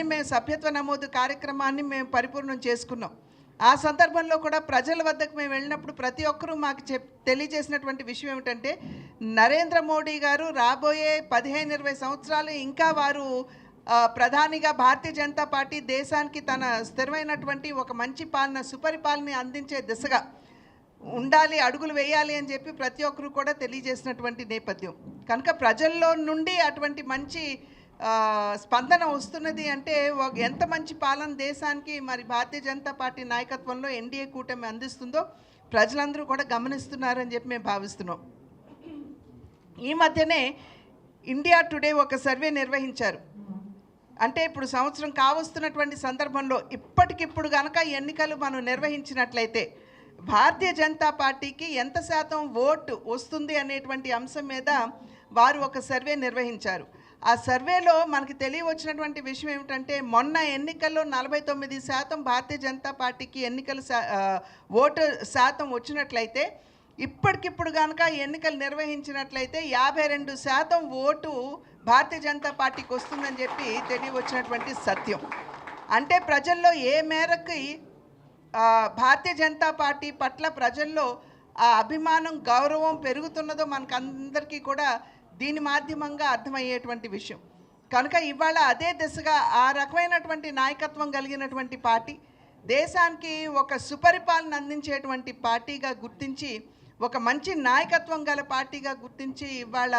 మొన్ననే మేము సభ్యత్వ నమోదు కార్యక్రమాన్ని మేము పరిపూర్ణం చేసుకున్నాం. ఆ సందర్భంలో కూడా ప్రజల వద్దకు మేము వెళ్ళినప్పుడు ప్రతి ఒక్కరూ మాకు చెప్ తెలియజేసినటువంటి విషయం ఏమిటంటే నరేంద్ర మోడీ గారు రాబోయే పదిహేను ఇరవై సంవత్సరాలు ఇంకా వారు ప్రధానిగా భారతీయ జనతా పార్టీ దేశానికి తన స్థిరమైనటువంటి ఒక మంచి పాలన సుపరిపాలన అందించే దిశగా ఉండాలి అడుగులు వేయాలి అని చెప్పి ప్రతి ఒక్కరు కూడా తెలియజేసినటువంటి నేపథ్యం. కనుక ప్రజల్లో నుండి అటువంటి మంచి స్పందన వస్తున్నది అంటే ఎంత మంచి పాలన దేశానికి మరి భారతీయ జనతా పార్టీ నాయకత్వంలో ఎన్డీఏ కూటమి అందిస్తుందో ప్రజలందరూ కూడా గమనిస్తున్నారని చెప్పి మేము భావిస్తున్నాం. ఈ మధ్యనే ఇండియా టుడే ఒక సర్వే నిర్వహించారు. అంటే ఇప్పుడు సంవత్సరం కావస్తున్నటువంటి సందర్భంలో ఇప్పటికిప్పుడు కనుక ఎన్నికలు మనం నిర్వహించినట్లయితే భారతీయ జనతా పార్టీకి ఎంత శాతం ఓటు వస్తుంది అనేటువంటి అంశం మీద వారు ఒక సర్వే నిర్వహించారు. ఆ సర్వేలో మనకి తెలియవచ్చినటువంటి విషయం ఏమిటంటే మొన్న ఎన్నికల్లో నలభై తొమ్మిది శాతం భారతీయ జనతా పార్టీకి ఎన్నికల ఓటు శాతం వచ్చినట్లయితే ఇప్పటికిప్పుడు కనుక ఎన్నికలు నిర్వహించినట్లయితే యాభై రెండు శాతం ఓటు భారతీయ జనతా పార్టీకి వస్తుందని చెప్పి తెలియవచ్చినటువంటి సత్యం. అంటే ప్రజల్లో ఏ మేరకు భారతీయ జనతా పార్టీ పట్ల ప్రజల్లో ఆ అభిమానం గౌరవం పెరుగుతున్నదో మనకందరికీ కూడా దీని మాధ్యమంగా అర్థమయ్యేటువంటి విషయం. కనుక ఇవాళ అదే దిశగా ఆ రకమైనటువంటి నాయకత్వం కలిగినటువంటి పార్టీ దేశానికి ఒక సుపరిపాలన అందించేటువంటి పార్టీగా గుర్తించి ఒక మంచి నాయకత్వం గల పార్టీగా గుర్తించి ఇవాళ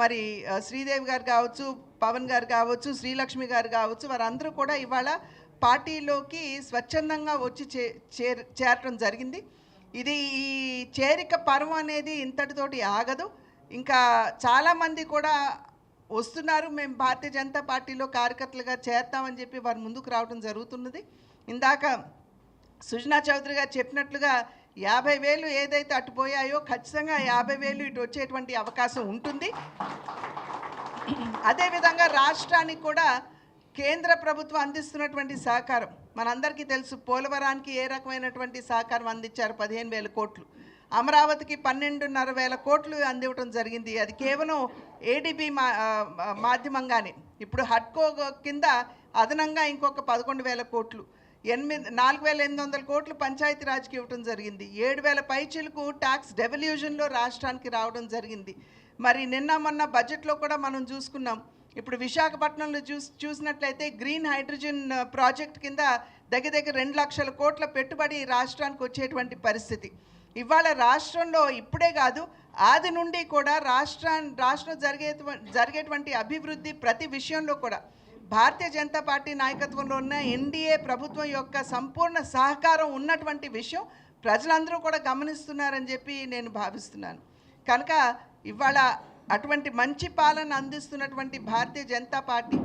మరి శ్రీదేవి గారు కావచ్చు పవన్ గారు కావచ్చు శ్రీలక్ష్మి గారు కావచ్చు వారందరూ కూడా ఇవాళ పార్టీలోకి స్వచ్ఛందంగా వచ్చి చే చేరటం జరిగింది. ఇది ఈ చేరిక పర్వం అనేది ఇంతటితోటి ఆగదు. ఇంకా చాలామంది కూడా వస్తున్నారు. మేము భారతీయ జనతా పార్టీలో కార్యకర్తలుగా చేస్తామని చెప్పి వారు ముందుకు రావడం జరుగుతున్నది. ఇందాక సుజనా చౌదరి గారు చెప్పినట్లుగా యాభై వేలు ఏదైతే అటు పోయాయో ఖచ్చితంగా యాభై వేలు ఇటు వచ్చేటువంటి అవకాశం ఉంటుంది. అదేవిధంగా రాష్ట్రానికి కూడా కేంద్ర ప్రభుత్వం అందిస్తున్నటువంటి సహకారం. మనందరికీ తెలుసు పోలవరానికి ఏ రకమైనటువంటి సహకారం అందించారు పదిహేను వేల కోట్లు. అమరావతికి పన్నెండున్నర వేల కోట్లు అందివ్వడం జరిగింది. అది కేవలం ఏడీబీ మా మాధ్యమంగానే. ఇప్పుడు హడ్కో కింద అదనంగా ఇంకొక పదకొండు వేల కోట్లు. ఎనిమిది నాలుగు వేల ఎనిమిది వందల కోట్లు పంచాయతీ రాజ్కి ఇవ్వడం జరిగింది. ఏడు వేల పైచీలకు ట్యాక్స్ డెవల్యూషన్లో రాష్ట్రానికి రావడం జరిగింది. మరి నిన్న మొన్న బడ్జెట్లో కూడా మనం చూసుకున్నాం. ఇప్పుడు విశాఖపట్నంలో చూస్ చూసినట్లయితే గ్రీన్ హైడ్రోజన్ ప్రాజెక్ట్ కింద దగ్గర దగ్గర రెండు లక్షల కోట్ల పెట్టుబడి రాష్ట్రానికి వచ్చేటువంటి పరిస్థితి. ఇవాళ రాష్ట్రంలో ఇప్పుడే కాదు ఆది నుండి కూడా రాష్ట్రా రాష్ట్రం జరిగే జరిగేటువంటి అభివృద్ధి ప్రతి విషయంలో కూడా భారతీయ జనతా పార్టీ నాయకత్వంలో ఉన్న ఎన్డీఏ ప్రభుత్వం యొక్క సంపూర్ణ సహకారం ఉన్నటువంటి విషయం ప్రజలందరూ కూడా గమనిస్తున్నారని చెప్పి నేను భావిస్తున్నాను. కనుక ఇవాళ అటువంటి మంచి పాలన అందిస్తున్నటువంటి భారతీయ జనతా పార్టీ